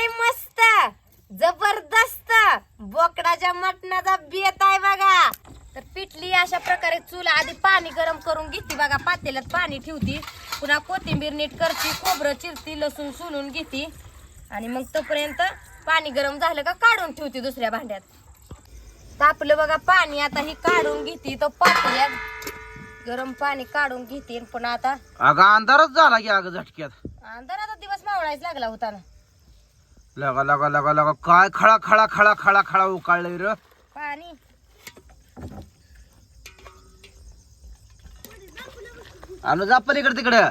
लय मस्त. जबरदस्त. बोकडाच्या मटणाचा बेत आहे बघा. तर पिठली अशा प्रकारे चूल. आधी पाणी गरम करून घेते बघा. पातेल्यात पाणी ठेवती. पुन्हा कोथिंबीर नीट करते. खोबरं चिरती लसूण सोलून घेते. आणि मग तोपर्यंत पाणी गरम झालं का काढून ठेवते दुसऱ्या भांड्यात. तापलं बघा पाणी आता ही काढून घेते. तो पातेल्यात गरम पाणी काढून घेते. पुन्हा आता अगं अंधारच झाला की अगं झटक्यात. अंधाराचा दिवस मावळायच लागला होता ना. लगा लगा लगा लगा. काय खळा खळा खळा खळा खळा उकाळलंय र? पाणी. आणि जा पलीकडे तिकडे.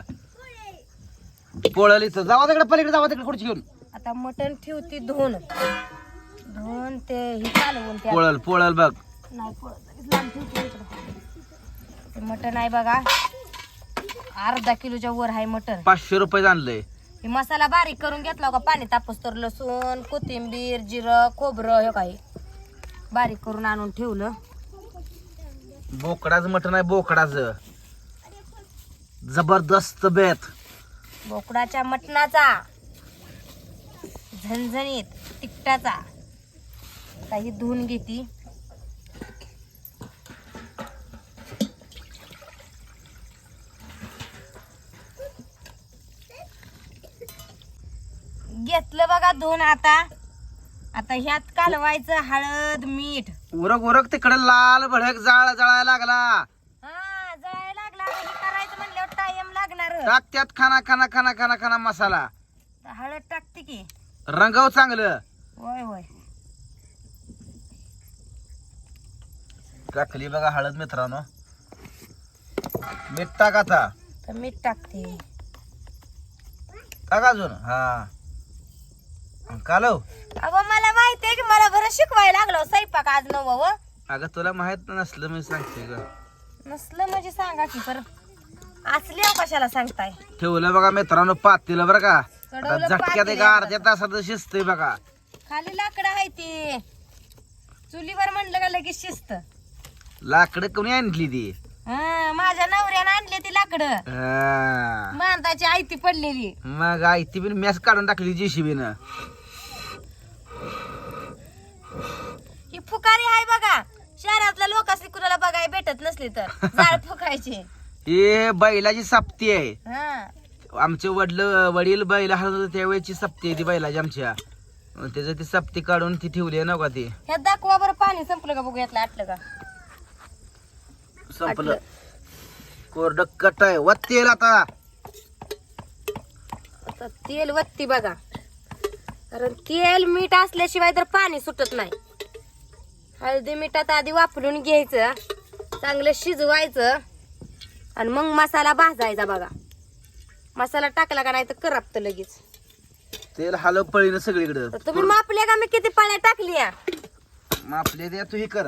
पोळल इथं जावा तिकडे पलीकडे जावा तिकडे खुर्ची घेऊन. आता मटण ठेवती धुवून. धुवून ते ही चालवून त्या पोळल पोळल बघ. नाही पळत. लांब ठेवते इकडं. ते मटण आहे बघा. अर्धा किलोच्या वर आहे मटण. पाचशे रुपये आणलंय. हे मसाला बारीक करून घेतला का पाणी तापस तर लसूण कोथिंबीर जिरं खोबरं हे काही बारीक करून आणून ठेवलं. बोकडाचं मटण आहे बोकडाचं. जबरदस्त बेत. बोकडाच्या मटणाचा. झणझणीत तिखटाचा. काही धुवून घेती. घेतलं बघा धुवून आता. आता ह्यात कालवायचं हळद मीठ. उरक उरक तिकडे लाल भडक जाळ जळायला लागला. हा जळायला लागला. आता हे करायचं म्हणल्यावर टाइम लागणार. टाक त्यात खाना खाना खाना खाना खाना मसाला. हळद टाकते की. रंगव चांगलं. होय होय. टाकली बघा हळद मित्रांनो. मीठ टाक आता. तर मीठ टाकते. टाक अजून. हा. कालव अगं मला माहिती आहे की मला बरं शिकवायला लागलो स्वयंपाक आज नव अगं तुला माहीत नसलं मी सांगते ग. नसलं म्हणजे सांगा की परत असली अहो कशाला सांगताय? ठेवलं बघा मित्रांनो पातीला बरं का? आता चढवलं झटक्यात एक अर्ध्या तासात शिजतंय बघा. खाली लाकडं आहे ती. चुलीवर म्हणलं का लगेच शिस्त लाकडं कोणी आणली ती? हा माझ्या नवऱ्यानं आणले ती लाकडं. हा. मांदाची आयती पडलेली. मग आई ती बिन मॅस काढून टाकली जेसीबीनं फुकारी आहे बघा. शहरातल्या लोकांनी कुणाला बघाय भेटत नसली तर. जाळ फुकायची. हे बैलाची सप्ती आहे. हा. आमचे वडील वडील बैल होते त्यावेळेची सप्ती आहे ती बैलाची आमच्या. त्याचं ती सप्ती काढून ती ठेवली आहे ना का ती? ह्यात दाखवा बरं पाणी संपलं का बघू यातलं आटलं का? संपलं. कोरड कट आहे. वत्ती आता. आता तेल वत्ती बघा. कारण तेल मीठ असल्याशिवाय तर पाणी सुटत नाही. हळदी मिठात आधी वापरून घ्यायचं चांगलं शिजवायचं आणि मग मसाला भाजायचा बघा. मसाला टाकला का नाही तर करपतं लगेच. तेल हलव पळीनं सगळीकडं. तुम्ही मापल्या का मी किती पळ्या टाकल्या? मग आपले द्या तू हे कर.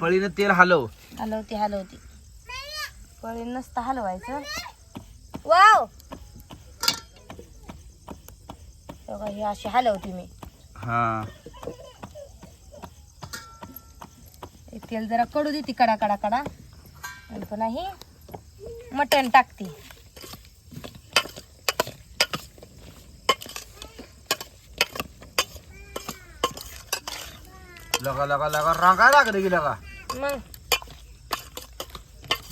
पळीनं तेल हलव. हलवती हलवती. पळी नसतं हलवायचं. वाव! बघा ही अशी हलवती मी. हा. हे तेल जरा कडू देते कडा कडा कडा. आणि पुन्हा ही मटण टाकते. लगा लगा लगा. रांगा लागले की लगा. मग.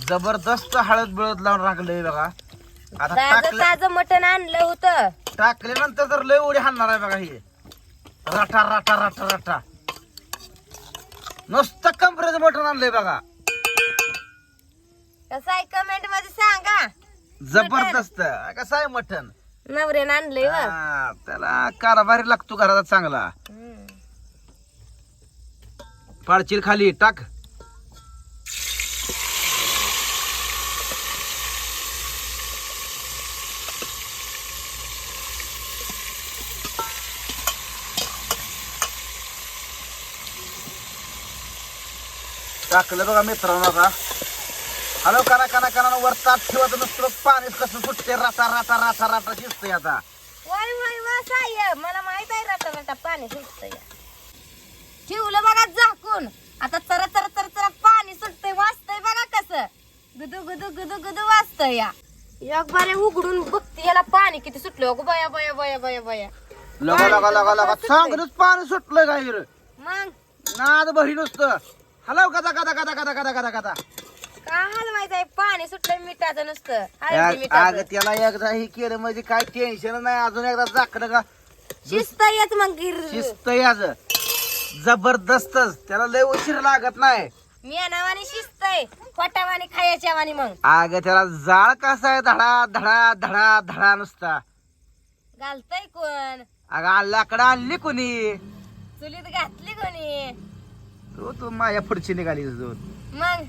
जबरदस्त हळद बिळद लावून राखलंय बघा. आता ताजं टाकलं ताजं मटण आणलं होतं. टाकल्यानंतर तर लय उडी हाणणार आहे बघा हे. रटा रटा रटा रटा. नुसतं कंपरेचं मटण आणलंय बघा. कसं आहे कमेंटमध्ये सांगा. जबरदस्त. कसं आहे मटण नवऱ्यानं आणलंय व. हा, त्याला कारभारी लागतो घराचा चांगला. हम्म. पाडशील खाली टाक. टाकलं बघा मित्रांनो आता. हॅलो करा करा करा वर ताट ठेवायचं नुसतं पाणी कसं सुटते राटा राटा राटा राटा शिजतंय आता. वय वय वा साय मला माहीत आहे रटा रटा पाणी सुटतंय. ठेवलं बघा झाकून. आता तर तर तर तर पाणी सुटतंय. वाजतंय बघा कसं. गुदू गुदू गुदू गुदू या. एक बारे उघडून बघते याला पाणी किती सुटलं. अगो बया बया बया बया बया. लगा लगा लगा लगा. चांगलंच पाणी सुटलं काय मग? नाद भरी नुसतं. हलव कदा कदा कदा कदा कदा कदा कदा का हलवायचं आहे? पाणी सुटलं मिठाचं नुसतं. हळदी अग मिठाचं. त्याला एकदा हे केलं म्हणजे काय टेन्शन नाही अजून एकदा जाकडं का? शिस्त येत मग गिर. शिस्त याच. जबरदस्तच त्याला लय उशीर लागत नाही. मी नावाने शिस्त आहे. खोटावानी खायच्या वाणी मग. अग त्याला जाळ कसा आहे? धडा धडा धडा धडा नुसता. घालतय कोण? अगं लाकडं आणली कोणी? चुलीत घातली कोणी? तो तू माझ्या पुढची निघाली दोन मग?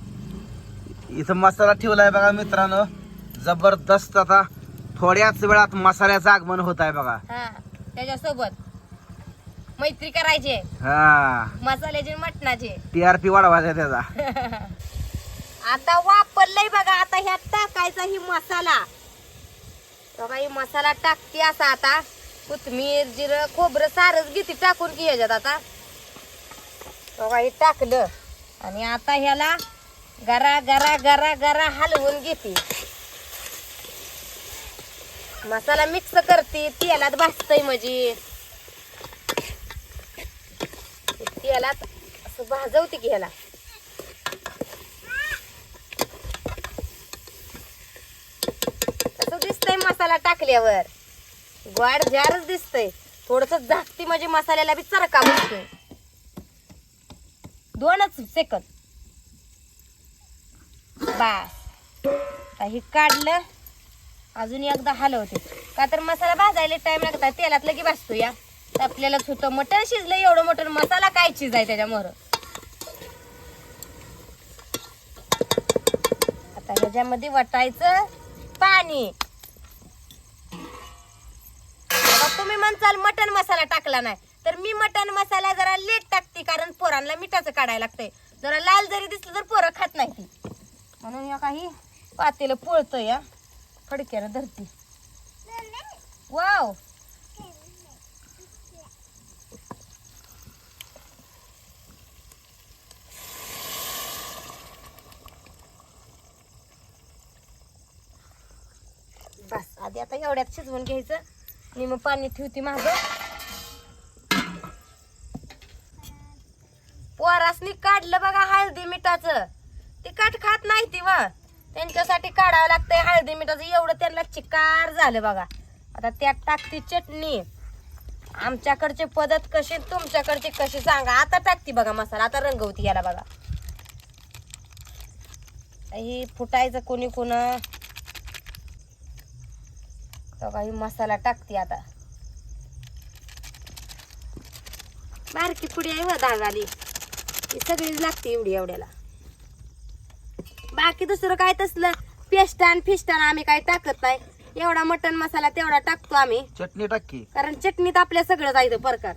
इथं मसाला ठेवलाय बघा मित्रांनो. जबरदस्त आता थोड्याच वेळात मसाल्याचं आगमन होत आहे बघा. हा त्याच्यासोबत मैत्री करायचे हा. मसाल्याचे आणि मटणाचे. टीआरपी वाढवायचा त्याचा. आता वापरलंय बघा आता ह्यात टाकायचा ही मसाला. बघा ही मसाला टाकते असा आता. कोथमीर जिरं खोबरं सारच घेते टाकून की ह्याच्यात आता. बघा हे टाकलं. आणि आता ह्याला गरा गरा गरा गरा हलवून घेते. मसाला मिक्स करते तेलात भाजतय म्हणजे. तेलात असं भाजवते की ह्याला. कसं दिसतंय मसाला टाकल्यावर. गोड झारच दिसतंय. थोडस झाकती म्हणजे मसाल्याला बी चरका बसतोय दोनच सेकंद बास. आता हे काढलं. अजून एकदा हलवते. का तर मसाला भाजायला टाइम लागतात तेलात लगे भाजतो या. तर आपल्यालाच होतं मटण शिजलं एवढं मटण मसाला काय शिजाय त्याच्यामुळं आता ह्याच्यामध्ये वटायचं पाणी. तुम्ही म्हणचाल मटन मसाला टाकला नाही. तर मी मटन मसाला जरा लेट टाकते कारण पोरांना मिठाचं काढायला लागतंय. जरा लाल जरी दिसलं तर पोरं खात नाही ती. म्हणून या काही पातेलं पोळतं या फडक्यानं धरती. वाव. बस आधी आता एवढ्यात शिजवून घ्यायचं. आणि मग पाणी ठेवते माझं पोरासनी काढलं बघा हळदी मिठाचं. ती काठ खात नाही ती व. त्यांच्यासाठी काढावं लागतंय हळदी मिठाचं. एवढं त्यांना चिकार झालं बघा. आता त्यात टाकती चटणी. आमच्याकडचे पद्धत कशी तुमच्याकडचे कशी सांगा. आता टाकती बघा मसाला. आता रंगवती याला बघा. ही फुटायचं कोणी कोण? तो काही मसाला टाकते आता. बारकी पुडी आहे व दागाली. सगळीच लागते एवढी एवढ्याला. बाकी दुसरं काय तसलं? पेस्टान फिस्टान आम्ही काय टाकत नाही. एवढा मटन मसाला तेवढा टाकतो आम्ही. चटणी टाकी कारण चटणीत आपल्या सगळं जायचं प्रकार.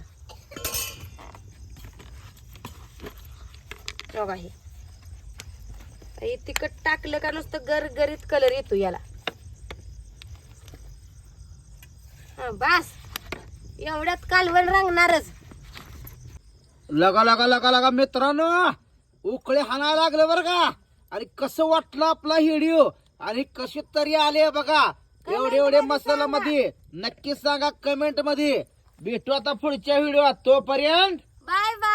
बघा हे. तिखट टाकलं का नुसतं गरगरीत कलर येतो याला. हा बस. एवढ्यात कालवण रंगणारच. लगा लगा लगा लगा मित्रांनो. उकळे हाणायला लागलं बरं का? आणि कसं वाटलं आपला व्हिडिओ? आणि कशी तरी आले बघा. एवढे एवढे मसाला मध्ये नक्की सांगा कमेंटमध्ये. भेटू आता पुढच्या व्हिडिओ तोपर्यंत बाय बाय.